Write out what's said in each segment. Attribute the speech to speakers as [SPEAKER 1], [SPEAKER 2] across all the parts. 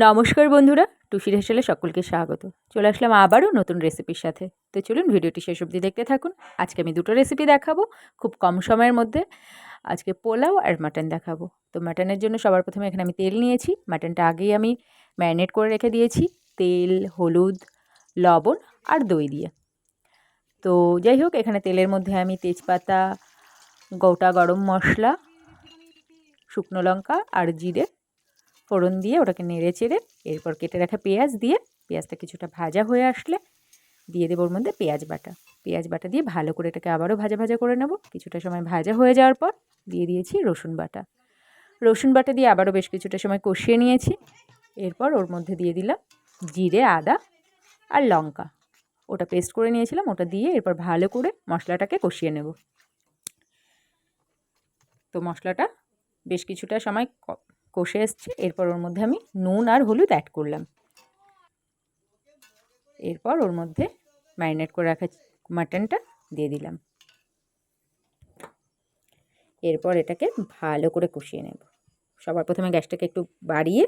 [SPEAKER 1] নমস্কার বন্ধুরা টুসির হেসেলে সকলকে স্বাগত। চলে আসলাম আবারও নতুন রেসিপির সাথে। তো চলুন ভিডিওটি শেষ অবধি দেখতে থাকুন। আজকে আমি দুটো রেসিপি দেখাবো, খুব কম সময়ের মধ্যে। আজকে পোলাও আর মাটন দেখাবো। তো মাটনের জন্য সবার প্রথমে এখানে আমি তেল নিয়েছি। মাটনটা আগেই আমি ম্যারিনেট করে রেখে দিয়েছি। তেল, হলুদ, লবণ আর দই দিয়ে। তো যাই হোক, এখানে তেলের মধ্যে আমি তেজপাতা, গোটা গরম মশলা, শুকনো লঙ্কা আর জিরে ফোড়ন দিয়ে ওটাকে নেড়ে চেড়ে এরপর কেটে রাখা পেঁয়াজ দিয়ে, পেঁয়াজটা কিছুটা ভাজা হয়ে আসলে দিয়ে দেবো ওর মধ্যে পেঁয়াজ বাটা। পেঁয়াজ বাটা দিয়ে ভালো করে এটাকে আবারও ভাজা ভাজা করে নেব। কিছুটা সময় ভাজা হয়ে যাওয়ার পর দিয়ে দিয়েছি রসুন বাটা। রসুন বাটা দিয়ে আবারও বেশ কিছুটা সময় কষিয়ে নিয়েছি। এরপর ওর মধ্যে দিয়ে দিলাম জিরে, আদা আর লঙ্কা। ওটা পেস্ট করে নিয়েছিলাম, ওটা দিয়ে এরপর ভালো করে মশলাটাকে কষিয়ে নেব। তো মশলাটা বেশ কিছুটা সময় কষে এসছে। এরপর ওর মধ্যে আমি নুন আর হলুদ অ্যাড করলাম। এরপর ওর মধ্যে ম্যারিনেট করে রাখা মাটনটা দিয়ে দিলাম। এরপর এটাকে ভালো করে কষিয়ে নেব। সবার প্রথমে গ্যাসটাকে একটু বাড়িয়ে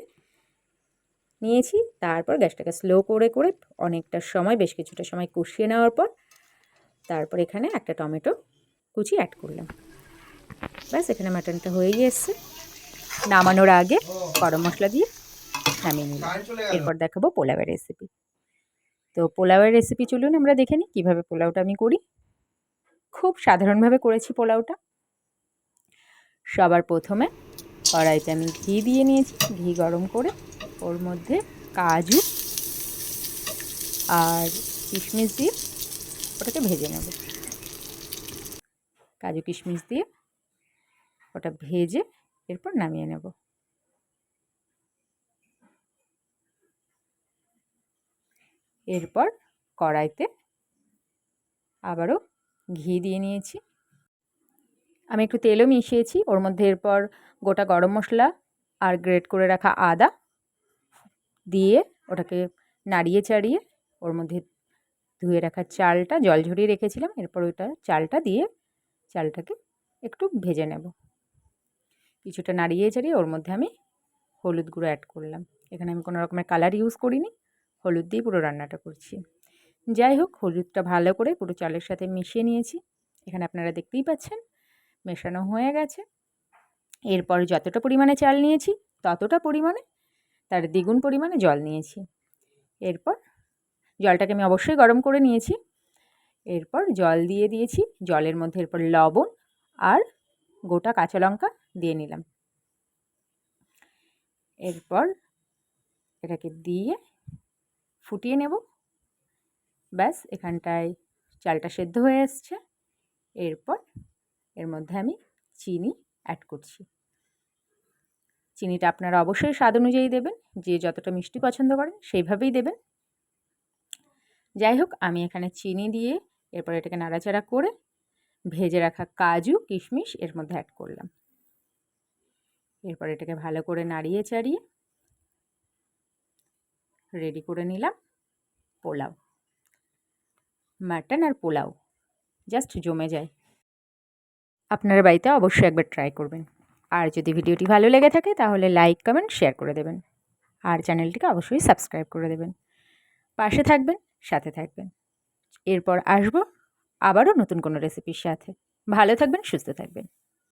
[SPEAKER 1] নিয়েছি। তারপর গ্যাসটাকে স্লো করে করে অনেকটা সময়, বেশ কিছুটা সময় কষিয়ে নেওয়ার পর তারপর এখানে একটা টমেটো কুচি অ্যাড করলাম। ব্যাস, এখানে মাটনটা হয়েই এসছে। নামানোর আগে গরম মশলা দিয়ে নামিয়ে নিলাম। এরপর দেখাবো পোলাওয়ের রেসিপি তো পোলাওয়ের রেসিপি চলুন আমরা দেখে নিই কীভাবে পোলাওটা আমি করি। খুব সাধারণভাবে করেছি পোলাওটা। সবার প্রথমে কড়াইতে আমি ঘি দিয়ে নিয়েছি। ঘি গরম করে ওর মধ্যে কাজু আর কিশমিশ দিয়ে ওটাকে ভেজে নেব। কাজু কিশমিশ দিয়ে ওটা ভেজে এরপর নামিয়ে নেব। এরপর কড়াইতে আবারও ঘি দিয়ে নিয়েছি। আমি একটু তেলও মিশিয়েছি, ওর মধ্যে এরপর গোটা গরম মশলা আর গ্রেট করে রাখা আদা দিয়ে ওটাকে নাড়িয়ে চাড়িয়ে ওর মধ্যে ধুয়ে রাখা চালটা, জল ঝরিয়ে রেখেছিলাম, এরপর ওইটা চালটা দিয়ে চালটাকে একটু ভেজে নেব। কিছুটা নাড়িয়ে চাড়িয়ে ওর মধ্যে আমি হলুদ গুঁড়ো অ্যাড করলাম। এখানে আমি কোনো রকমের কালার ইউজ করিনি, হলুদ দিয়ে পুরো রান্নাটা করছি। যাই হোক, হলুদটা ভালো করে পুরো চালের সাথে মিশিয়ে নিয়েছি। এখানে আপনারা দেখতেই পাচ্ছেন, মেশানো হয়ে গেছে। এরপর যতটা পরিমাণে চাল নিয়েছি, ততটা পরিমাণে, তার দ্বিগুণ পরিমাণে জল নিয়েছি। এরপর জলটাকে আমি অবশ্যই গরম করে নিয়েছি। এরপর জল দিয়ে দিয়েছি। জলের মধ্যে এরপর লবণ আর গোটা কাঁচা লঙ্কা দিয়ে নিলাম। এরপর এটাকে দিয়ে ফুটিয়ে নেব। ব্যাস, এখানটায় চালটা সেদ্ধ হয়ে এসছে। এরপর এর মধ্যে আমি চিনি অ্যাড করছি। চিনিটা আপনারা অবশ্যই স্বাদ অনুযায়ী দেবেন, যে যতটা মিষ্টি পছন্দ করেন সেইভাবেই দেবেন। যাই হোক, আমি এখানে চিনি দিয়ে এরপর এটাকে নাড়াচাড়া করে ভেজে রাখা কাজু, কিশমিশ এর মধ্যে অ্যাড করলাম। এরপর এটাকে ভালো করে নাড়িয়ে চাড়িয়ে রেডি করে নিলাম পোলাও। মাটন আর পোলাও জাস্ট জমে যায়। আপনার বাড়িতে অবশ্যই একবার ট্রাই করবেন। আর যদি ভিডিওটি ভালো লেগে থাকে তাহলে লাইক কমেন্ট শেয়ার করে দেবেন। আর চ্যানেলটিকে অবশ্যই সাবস্ক্রাইব করে দেবেন। পাশে থাকবেন, সাথে থাকবেন। এরপর আসব আবারও নতুন কোনো রেসিপির সাথে। ভালো থাকবেন, সুস্থ থাকবেন।